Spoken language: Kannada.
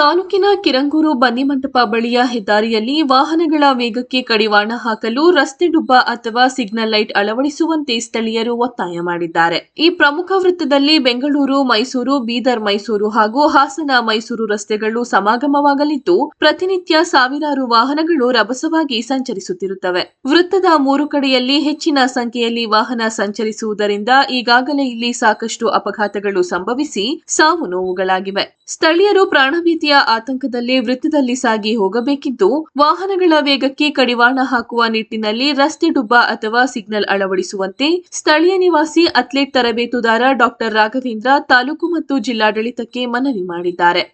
ತಾಲೂಕಿನ ಕಿರಂಗೂರು ಬನ್ನಿಮಂಟಪ ಬಳಿಯ ಹೆದ್ದಾರಿಯಲ್ಲಿ ವಾಹನಗಳ ವೇಗಕ್ಕೆ ಕಡಿವಾಣ ಹಾಕಲು ರಸ್ತೆ ಡುಬ್ಬ ಅಥವಾ ಸಿಗ್ನಲ್ ಲೈಟ್ ಅಳವಡಿಸುವಂತೆ ಸ್ಥಳೀಯರು ಒತ್ತಾಯ ಮಾಡಿದ್ದಾರೆ. ಈ ಪ್ರಮುಖ ವೃತ್ತದಲ್ಲಿ ಬೆಂಗಳೂರು, ಮೈಸೂರು, ಬೀದರ್, ಮೈಸೂರು ಹಾಗೂ ಹಾಸನ, ಮೈಸೂರು ರಸ್ತೆಗಳು ಸಮಾಗಮವಾಗಲಿದ್ದು, ಪ್ರತಿನಿತ್ಯ ಸಾವಿರಾರು ವಾಹನಗಳು ರಭಸವಾಗಿ ಸಂಚರಿಸುತ್ತಿರುತ್ತವೆ. ವೃತ್ತದ ಮೂರು ಕಡೆಯಲ್ಲಿ ಹೆಚ್ಚಿನ ಸಂಖ್ಯೆಯಲ್ಲಿ ವಾಹನ ಸಂಚರಿಸುವುದರಿಂದ ಈಗಾಗಲೇ ಇಲ್ಲಿ ಸಾಕಷ್ಟು ಅಪಘಾತಗಳು ಸಂಭವಿಸಿ ಸಾವು ನೋವುಗಳಾಗಿವೆ. ಸ್ಥಳೀಯರು ಪ್ರಾಣಭೀತಿಯ ಆತಂಕದಲ್ಲಿ ವೃತ್ತದಲ್ಲಿ ಸಾಗಿ ಹೋಗಬೇಕಿದ್ದು, ವಾಹನಗಳ ವೇಗಕ್ಕೆ ಕಡಿವಾಣ ಹಾಕುವ ನಿಟ್ಟಿನಲ್ಲಿ ರಸ್ತೆ ಡುಬ್ಬ ಅಥವಾ ಸಿಗ್ನಲ್ ಅಳವಡಿಸುವಂತೆ ಸ್ಥಳೀಯ ನಿವಾಸಿ ಅಥ್ಲೀಟ್ ತರಬೇತುದಾರ ಡಾಕ್ಟರ್ ರಾಘವೇಂದ್ರ ತಾಲೂಕು ಮತ್ತು ಜಿಲ್ಲಾಡಳಿತಕ್ಕೆ ಮನವಿ ಮಾಡಿದ್ದಾರೆ.